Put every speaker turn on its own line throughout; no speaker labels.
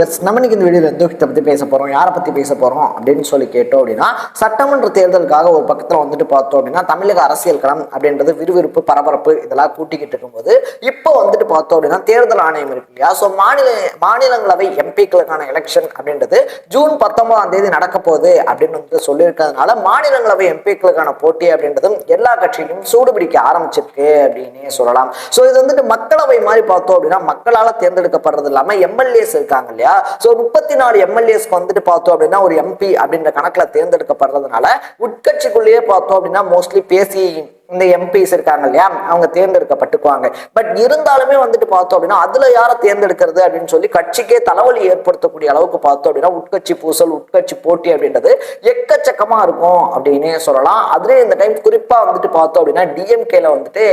Viewers நம்ம இன்னைக்கு இந்த வீடியோவில் எந்த விஷயத்தை பற்றி பேச போகிறோம் யாரை பற்றி பேச போகிறோம் அப்படின்னு சொல்லி கேட்டோம் அப்படின்னா சட்டமன்ற தேர்தலுக்காக ஒரு பக்கத்தில் வந்துட்டு பார்த்தோம் அப்படின்னா தமிழக அரசியல் களம் அப்படின்றது விறுவிறுப்பு பரபரப்பு இதெல்லாம் கூட்டிக்கிட்டு இருக்கும்போது இப்போ வந்துட்டு பார்த்தோம் அப்படின்னா தேர்தல் ஆணையம் இருக்கு இல்லையா? ஸோ மாநில மாநிலங்களவை எம்பிக்களுக்கான எலெக்ஷன் அப்படின்றது ஜூன் பத்தொன்பதாம் தேதி நடக்க போகுது அப்படின்னு வந்து சொல்லியிருக்கிறதுனால மாநிலங்களவை எம்பிக்களுக்கான போட்டி அப்படின்றதும் எல்லா கட்சியிலும் சூடுபிடிக்க ஆரம்பிச்சிருக்கு அப்படின்னே சொல்லலாம். ஸோ இது வந்துட்டு மக்களவை மாதிரி பார்த்தோம் அப்படின்னா மக்களால் தேர்ந்தெடுக்கப்படுறது இல்லாமல் எம்எல்ஏஸ் இருக்காங்க இல்லையா? ஸோ முப்பத்தி நாலு எம்எல்ஏஸ்க்கு வந்துட்டு பார்த்தோம் அப்படின்னா ஒரு எம்பி அப்படின்ற கணக்குல தேர்ந்தெடுக்கப்படுறதுனால உட்கட்சிக்குள்ளேயே பார்த்தோம் அப்படின்னா மோஸ்ட்லி பேசி இந்த எம்பிஸ் இருக்காங்க இல்லையா? அவங்க தேர்ந்தெடுக்கப்பட்டுக்குவாங்க. பட் இருந்தாலுமே வந்துட்டு பார்த்தோம் அப்படின்னா அதுல யாரை தேர்ந்தெடுக்கிறது அப்படின்னு சொல்லி கட்சிக்கே தலைவலி ஏற்படுத்தக்கூடிய அளவுக்கு பார்த்தோம் அப்படின்னா உட்கட்சி பூசல் உட்கட்சி போட்டி அப்படின்றது எக்கச்சக்கமா இருக்கும் அப்படின்னே சொல்லலாம். அதுலேயே இந்த டைம் குறிப்பா வந்துட்டு பார்த்தோம் அப்படின்னா டிஎம்கேல வந்துட்டு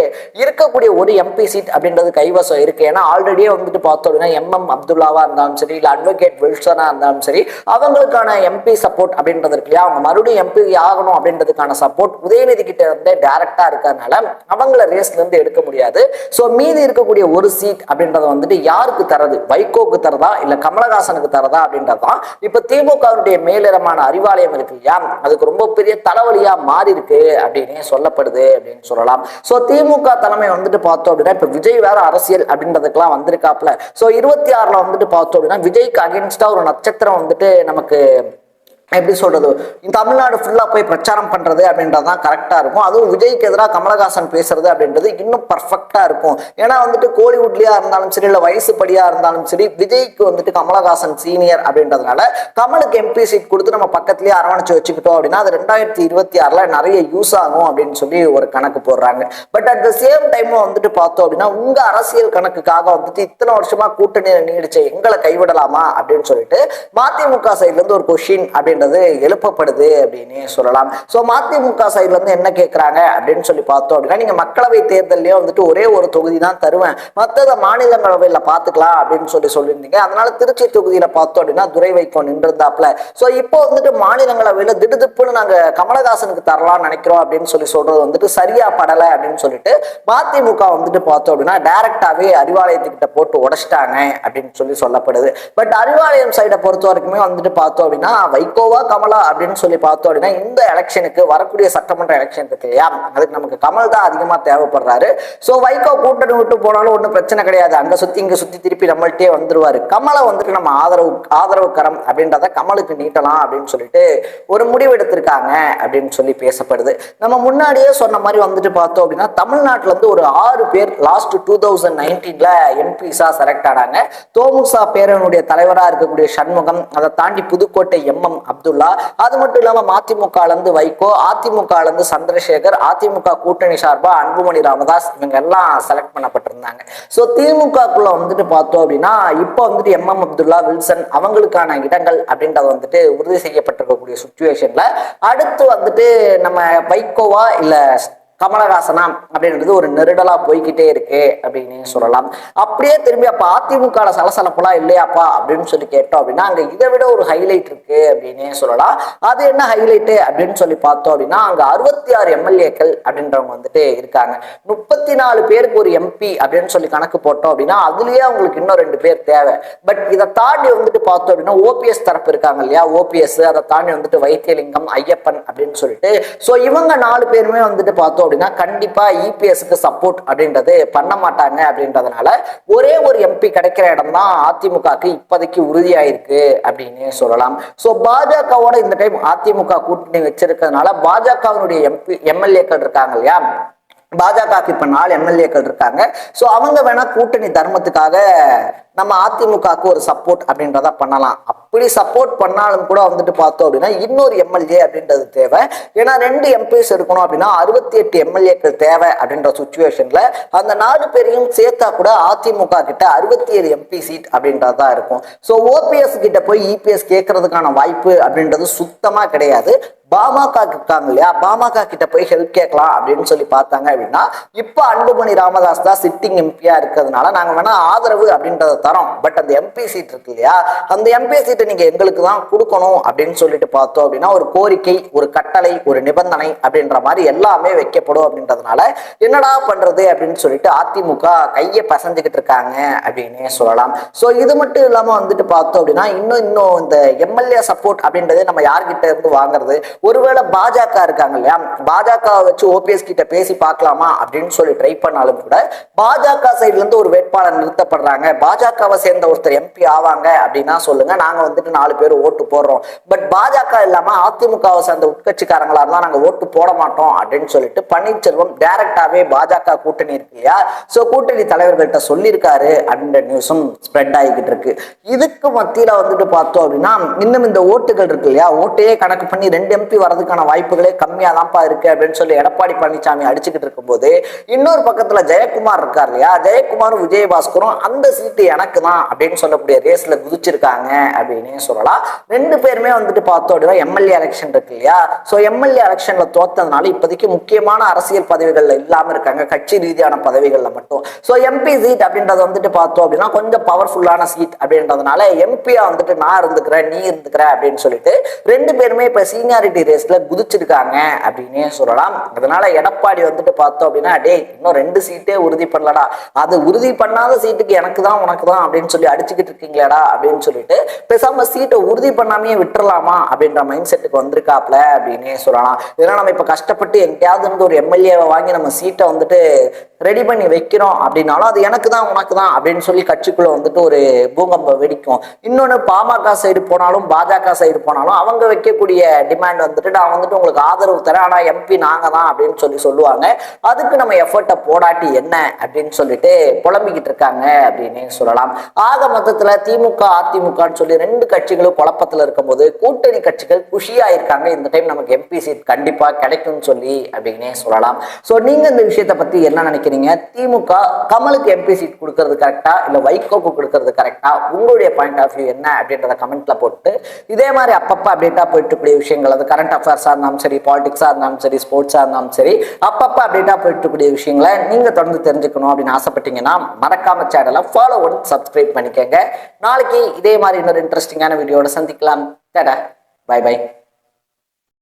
இருக்கக்கூடிய ஒரு எம்பி சீட் அப்படின்றது கைவசம் இருக்கு. ஏன்னா ஆல்ரெடியே வந்துட்டு பார்த்தோம் அப்படின்னா எம்எம் அப்துல்லாவா இருந்தாலும் சரி இல்லை அட்வொகேட் வில்சனா இருந்தாலும் சரி அவங்களுக்கான எம்பி சப்போர்ட் அப்படின்றது இருக்கு இல்லையா? அவங்க மறுபடியும் எம்பி ஆகணும் அப்படின்றதுக்கான சப்போர்ட் உதயநிதி கிட்ட இருந்தே டேரக்டா இருக்கறனால அவங்கள ரேஸ்ல இருந்து எடுக்க முடியாது. ஸோ மீதி இருக்கக்கூடிய ஒரு சீட் அப்படின்றத வந்துட்டு யாருக்கு தரது? வைகோக்கு தரதா? இல்ல கமலஹாசனுக்கு தரதா? அப்படின்றதான் இப்ப திமுகவினுடைய மேலிடமான அறிவாலயம் இருக்கு இல்லையா? அதுக்கு ரொம்ப பெரிய தலைவலியா மாறி இருக்கு அப்படின்னு சொல்லப்படுது அப்படின்னு சொல்லலாம். ஸோ திமுக தலைமை வந்துட்டு பார்த்தோம் அப்படின்னா இப்ப விஜய் வேற அரசியல் அப்படின்றதுக்கெல்லாம் வந்திருக்காப்ல ஸோ இருபத்தி ஆறுல வந்துட்டு பார்த்தோம் அப்படின்னா விஜய்க்கு அகேன்ஸ்டா ஒரு நட்சத்திரம் வந்துட்டு நமக்கு எப்படி சொல்றது? தமிழ்நாடு ஃபுல்லாக போய் பிரச்சாரம் பண்ணுறது அப்படின்றது தான் கரெக்டாக இருக்கும். அதுவும் விஜய்க்கு எதிராக கமலஹாசன் பேசுறது அப்படின்றது இன்னும் பர்ஃபெக்டாக இருக்கும். ஏன்னா வந்துட்டு கோலிவுட்லேயா இருந்தாலும் சரி இல்லை வயசு இருந்தாலும் சரி விஜய்க்கு வந்துட்டு கமலஹாசன் சீனியர் அப்படின்றதுனால கமலுக்கு எம்பி சீட் கொடுத்து நம்ம பக்கத்துலேயே அரவணைச்சு வச்சுக்கிட்டோம் அப்படின்னா அது ரெண்டாயிரத்தி இருபத்தி ஆறில் நிறைய யூஸ் ஆகும் அப்படின்னு சொல்லி ஒரு கணக்கு போடுறாங்க. But at the same time வந்துட்டு பார்த்தோம் அப்படின்னா உங்கள் அரசியல் கணக்குக்காக வந்துட்டு இத்தனை வருஷமாக கூட்டணி நீடிச்ச எங்களை கைவிடலாமா அப்படின்னு சொல்லிட்டு மதிமுக சைட்லேருந்து ஒரு கொஷின் அப்படின்னு அப்படின்றது எழுப்பப்படுது அப்படின்னு சொல்லலாம். ஸோ மதிமுக சைட்ல இருந்து என்ன கேட்குறாங்க அப்படின்னு சொல்லி பார்த்தோம் அப்படின்னா நீங்க மக்களவை தேர்தலையும் வந்துட்டு ஒரே ஒரு தொகுதி தான் தருவேன். மற்றத மாநிலங்களவையில் பார்த்துக்கலாம் அப்படின்னு சொல்லி சொல்லியிருந்தீங்க. அதனால திருச்சி தொகுதியில பார்த்தோம் அப்படின்னா துரை வைக்கோ நின்றிருந்தாப்ல ஸோ இப்போ வந்துட்டு மாநிலங்களவையில் திடுதிப்புன்னு நாங்க கமலஹாசனுக்கு தரலாம்னு நினைக்கிறோம் அப்படின்னு சொல்லி சொல்றது வந்துட்டு சரியா படலை அப்படின்னு சொல்லிட்டு மதிமுக வந்துட்டு பார்த்தோம் அப்படின்னா டைரக்டாவே அறிவாலயத்துக்கிட்ட போட்டு உடைச்சிட்டாங்க அப்படின்னு சொல்லி சொல்லப்படுது. பட் அறிவாலயம் சைடை பொறுத்த வரைக்குமே வந்துட்டு பார்த்தோம் அப்படின்னா வைகோ கோவா கமலா அப்படின்னு சொல்லி பார்த்தோம் அப்படின்னா இந்த எலெக்ஷனுக்கு வரக்கூடிய சட்டமன்ற எலெக்ஷன் இருக்கு இல்லையா அதுக்கு நமக்கு கமல் தான் அதிகமா தேவைப்படுறாரு. ஸோ வைகோ கூட்டணி விட்டு போனாலும் ஒன்றும் பிரச்சனை கிடையாது. அங்க சுத்தி இங்க சுத்தி திருப்பி நம்மள்ட்டே வந்துருவாரு. கமலை வந்துட்டு நம்ம ஆதரவு ஆதரவு கரம் அப்படின்றத கமலுக்கு நீட்டலாம் அப்படின்னு சொல்லிட்டு ஒரு முடிவு எடுத்திருக்காங்க அப்படின்னு சொல்லி பேசப்படுது. நம்ம முன்னாடியே சொன்ன மாதிரி வந்துட்டு பார்த்தோம் அப்படின்னா தமிழ்நாட்டுல இருந்து ஒரு ஆறு பேர் லாஸ்ட் டூ தௌசண்ட் நைன்டீன்ல எம்பிஸா செலக்ட் ஆனாங்க. தோமுசா பேரனுடைய தலைவராக இருக்கக்கூடிய சண்முகம் அதை தாண்டி புதுக்கோட்டை எம்எம் அப்துல்லா. அது மட்டும் இல்லாம மதிமுகலருந்து வைகோ அதிமுக இருந்து சந்திரசேகர் அதிமுக கூட்டணி சார்பா அன்புமணி ராமதாஸ் இவங்க எல்லாம் செலக்ட் பண்ணப்பட்டிருந்தாங்க. ஸோ திமுகக்குள்ள வந்துட்டு பார்த்தோம் அப்படின்னா இப்போ வந்துட்டு எம்எம் அப்துல்லா வில்சன் அவங்களுக்கான இடங்கள் அப்படின்றத வந்துட்டு உறுதி செய்யப்பட்டிருக்கக்கூடிய சுச்சுவேஷன்ல அடுத்து வந்துட்டு நம்ம வைகோவா இல்லை கமலஹாசனா அப்படின்றது ஒரு நெருடலா போய்கிட்டே இருக்கு அப்படின்னு சொல்லலாம். அப்படியே திரும்பி அப்ப அதிமுக சலசலப்பெல்லாம் இல்லையாப்பா அப்படின்னு சொல்லி கேட்டோம் அப்படின்னா அங்க இதை விட ஒரு ஹைலைட் இருக்கு அப்படின்னே சொல்லலாம். அது என்ன ஹைலைட்டு அப்படின்னு சொல்லி பார்த்தோம் அப்படின்னா அங்க அறுபத்தி ஆறு எம்எல்ஏக்கள் அப்படின்றவங்க வந்துட்டு இருக்காங்க. முப்பத்தி நாலு பேருக்கு ஒரு எம்பி அப்படின்னு சொல்லி கணக்கு போட்டோம் அப்படின்னா அதுலயே அவங்களுக்கு இன்னும் ரெண்டு பேர் தேவை. பட் இதை தாண்டி வந்துட்டு பார்த்தோம் அப்படின்னா ஓபிஎஸ் தரப்பு இருக்காங்க இல்லையா? ஓபிஎஸ் அதை தாண்டி வந்துட்டு வைத்தியலிங்கம் ஐயப்பன் அப்படின்னு சொல்லிட்டு. ஸோ இவங்க நாலு பேருமே வந்துட்டு பார்த்தோம் அப்படின்னா கண்டிப்பா இபிஎஸ்க்கு சப்போர்ட் அப்படின்றது பண்ண மாட்டாங்க அப்படின்றதுனால ஒரே ஒரு எம்பி கிடைக்கிற இடம் தான் அதிமுகக்கு இப்போதைக்கு உறுதியாயிருக்கு அப்படின்னு சொல்லலாம். ஸோ பாஜகவோட இந்த டைம் அதிமுக கூட்டணி வச்சிருக்கிறதுனால பாஜகவினுடைய எம்பி எம்எல்ஏக்கள் இருக்காங்க இல்லையா? பாஜகவுக்கு இப்ப நாலு எம்எல்ஏக்கள் இருக்காங்க. ஸோ அவங்க வேணா கூட்டணி தர்மத்துக்காக நம்ம அதிமுகவுக்கு ஒரு சப்போர்ட் அப்படின்றத பண்ணலாம். அப்படி சப்போர்ட் பண்ணாலும் கூட வந்துட்டு பார்த்தோம் அப்படின்னா இன்னொரு எம்எல்ஏ அப்படின்றது தேவை. ஏன்னா ரெண்டு எம்பிஸ் இருக்கணும் அப்படின்னா அறுபத்தி எட்டு எம்எல்ஏக்கள் தேவை அப்படின்ற சுச்சுவேஷன்ல அந்த நாலு பேரையும் சேர்த்தா கூட அதிமுக கிட்ட அறுபத்தி ஏழு எம்பி சீட் அப்படின்றது தான் இருக்கும். ஸோ ஓபிஎஸ் கிட்ட போய் இபிஎஸ் கேட்கறதுக்கான வாய்ப்பு அப்படின்றது சுத்தமா கிடையாது. பாமக இருக்காங்க இல்லையா? பாமக கிட்ட போய் ஹெல்ப் கேட்கலாம் அப்படின்னு சொல்லி பார்த்தாங்க அப்படின்னா இப்போ அன்புமணி ராமதாஸ் தான் சிட்டிங் எம்பியா இருக்கிறதுனால நாங்க வேணா ஆதரவு அப்படின்றத தரோம். பட் அந்த எம்பி சீட் இருக்கு இல்லையா? அந்த எம்பி சீட்டை நீங்க எங்களுக்கு தான் கொடுக்கணும் அப்படின்னு சொல்லிட்டு பார்த்தோம் அப்படின்னா ஒரு கோரிக்கை ஒரு கட்டளை ஒரு நிபந்தனை அப்படின்ற மாதிரி எல்லாமே வைக்கப்படும் அப்படின்றதுனால என்னடா பண்றது அப்படின்னு சொல்லிட்டு அதிமுக கையை பசஞ்சுக்கிட்டு இருக்காங்க அப்படின்னே சொல்லலாம். ஸோ இது மட்டும் இல்லாம வந்துட்டு பார்த்தோம் அப்படின்னா இன்னும் இன்னும் இந்த எம்எல்ஏ சப்போர்ட் அப்படின்றதே நம்ம யார்கிட்ட இருந்து வாங்குறது? ஒருவேளை பாஜக இருக்காங்க இல்லையா? பாஜக வச்சு ஓபிஎஸ் கிட்ட பேசி பார்க்கலாமா அப்படின்னு சொல்லி ட்ரை பண்ணாலும் கூட பாஜக சைட்ல இருந்து ஒரு வேட்பாளர் நிறுத்தப்படுறாங்க. பாஜகவை சேர்ந்த ஒருத்தர் எம்பி ஆவாங்க அப்படின்னா சொல்லுங்க நாங்க வந்துட்டு நாலு பேர் ஓட்டு போடுறோம். பட் பாஜக இல்லாம அதிமுகவை சேர்ந்த உட்கட்சிக்காரங்களா இருந்தா நாங்க ஓட்டு போட மாட்டோம் அப்படின்னு சொல்லிட்டு பன்னீர்செல்வம் டைரக்டாவே பாஜக கூட்டணி இருக்கு இல்லையா? சோ கூட்டணி தலைவர்கள்ட்ட சொல்லியிருக்காரு அப்படின்ற நியூஸும் ஸ்ப்ரெட் ஆகிக்கிட்டு இருக்கு. இதுக்கு மத்தியில வந்துட்டு பார்த்தோம் அப்படின்னா இன்னும் இந்த ஓட்டுகள் இருக்கு இல்லையா? ஓட்டையே கணக்கு பண்ணி ரெண்டு எம்பி எம்பி வரதுக்கான வாய்ப்புகளே கம்மியா தான்ப்பா இருக்கு அப்படின்னு சொல்லி எடப்பாடி பழனிசாமி அடிச்சுக்கிட்டு இருக்கும்போது இன்னொரு பக்கத்துல ஜெயக்குமார் இருக்கார் இல்லையா? ஜெயக்குமாரும் விஜயபாஸ்கரும் அந்த சீட்டு எனக்கு தான் அப்படின்னு சொல்லக்கூடிய ரேஸ்ல குதிச்சிருக்காங்க அப்படின்னு சொல்லலாம். ரெண்டு பேருமே வந்துட்டு பார்த்தோம் அப்படின்னா எம்எல்ஏ எலெக்ஷன் இருக்கு இல்லையா? ஸோ எம்எல்ஏ எலெக்ஷன்ல தோத்ததுனால இப்போதைக்கு முக்கியமான அரசியல் பதவிகள்ல இல்லாம இருக்காங்க. கட்சி ரீதியான பதவிகள்ல மட்டும். ஸோ எம்பி சீட் அப்படின்றத வந்துட்டு பார்த்தோம் அப்படின்னா கொஞ்சம் பவர்ஃபுல்லான சீட் அப்படின்றதுனால எம்பியா வந்துட்டு நான் இருந்துக்கிறேன் நீ இருந்துக்கிற அப்படின்னு சொல்லிட்டு ரெண்டு பேருமே இப்போ சீனியாரிட்டி ரேஸ்ல குதிச்சிருக்காங்க அப்படின்னே சொல்லலாம். அதனால எடப்பாடி வந்துட்டு பார்த்தோம் அப்படின்னா டேய் இன்னும் ரெண்டு சீட்டே உறுதி பண்ணலடா. அது உறுதி பண்ணாத சீட்டுக்கு எனக்கு தான் உனக்கு தான் அப்படின்னு சொல்லி அடிச்சுக்கிட்டு இருக்கீங்களேடா அப்படின்னு சொல்லிட்டு பேசாம சீட்டை உறுதி பண்ணாமையே விட்டுறலாமா அப்படின்ற மைண்ட் செட்டுக்கு வந்திருக்காப்ல அப்படின்னே சொல்லலாம். இதெல்லாம் நம்ம இப்ப கஷ்டப்பட்டு எங்கேயாவது இருந்து ஒரு எம்எல்ஏவை வாங்கி நம்ம சீட்டை வந்துட்டு ரெடி பண்ணி வைக்கிறோம் அப்படின்னாலும் அது எனக்கு தான் உனக்கு தான் அப்படின்னு சொல்லி கட்சிக்குள்ளே வந்துட்டு ஒரு பூகம்பம் வெடிக்கும். இன்னொன்று பாமக சைடு போனாலும் பாஜக சைடு போனாலும் அவங்க வைக்கக்கூடிய டிமாண்ட் வந்துட்டு நான் வந்துட்டு உங்களுக்கு ஆதரவு தரேன். ஆனால் எம்பி நாங்க தான் அப்படின்னு சொல்லி சொல்லுவாங்க. அதுக்கு நம்ம எஃபர்ட்டை போடாட்டி என்ன அப்படின்னு சொல்லிட்டு புலம்பிக்கிட்டு இருக்காங்க அப்படின்னு சொல்லலாம். ஆக மொத்தத்துல திமுக அதிமுகன்னு சொல்லி ரெண்டு கட்சிகளும் குழப்பத்துல இருக்கும்போது கூட்டணி கட்சிகள் குஷியா இருக்காங்க. இந்த டைம் நமக்கு எம்பி சீட் கண்டிப்பாக கிடைக்கும்னு சொல்லி அப்படின்னே சொல்லலாம். ஸோ நீங்க இந்த விஷயத்தை பற்றி என்ன நினைக்கிறீங்க? திமுக கமலுக்கு எம்பி சீட் கொடுக்கறது கரெக்டா இல்லை வைகோக்கு கொடுக்கறது கரெக்டா உங்களுடைய பாயிண்ட் ஆஃப் வியூ என்ன அப்படின்றத கமெண்ட்ல போட்டு இதே மாதிரி அப்பப்போ அப்டேட்டா போயிட்டு இருக்கக்கூடிய விஷயங்கள் அது கரண்ட் அஃபேர்ஸா இருந்தாலும் சரி பாலிடிக்ஸா இருந்தாலும் சரி ஸ்போர்ட்ஸா இருந்தாலும் சரி அப்பப்போ அப்டேட்டா போயிட்டு இருக்கக்கூடிய விஷயங்களை நீங்க தொடர்ந்து தெரிஞ்சுக்கணும் அப்படின்னு ஆசைப்பட்டீங்கன்னா மறக்காம சேனலை ஃபாலோ பண்ணி சப்ஸ்கிரைப் பண்ணிக்கோங்க. நாளைக்கு இதே மாதிரி இன்னொரு இன்ட்ரெஸ்டிங்கான வீடியோட சந்திக்கலாம். டடா. By by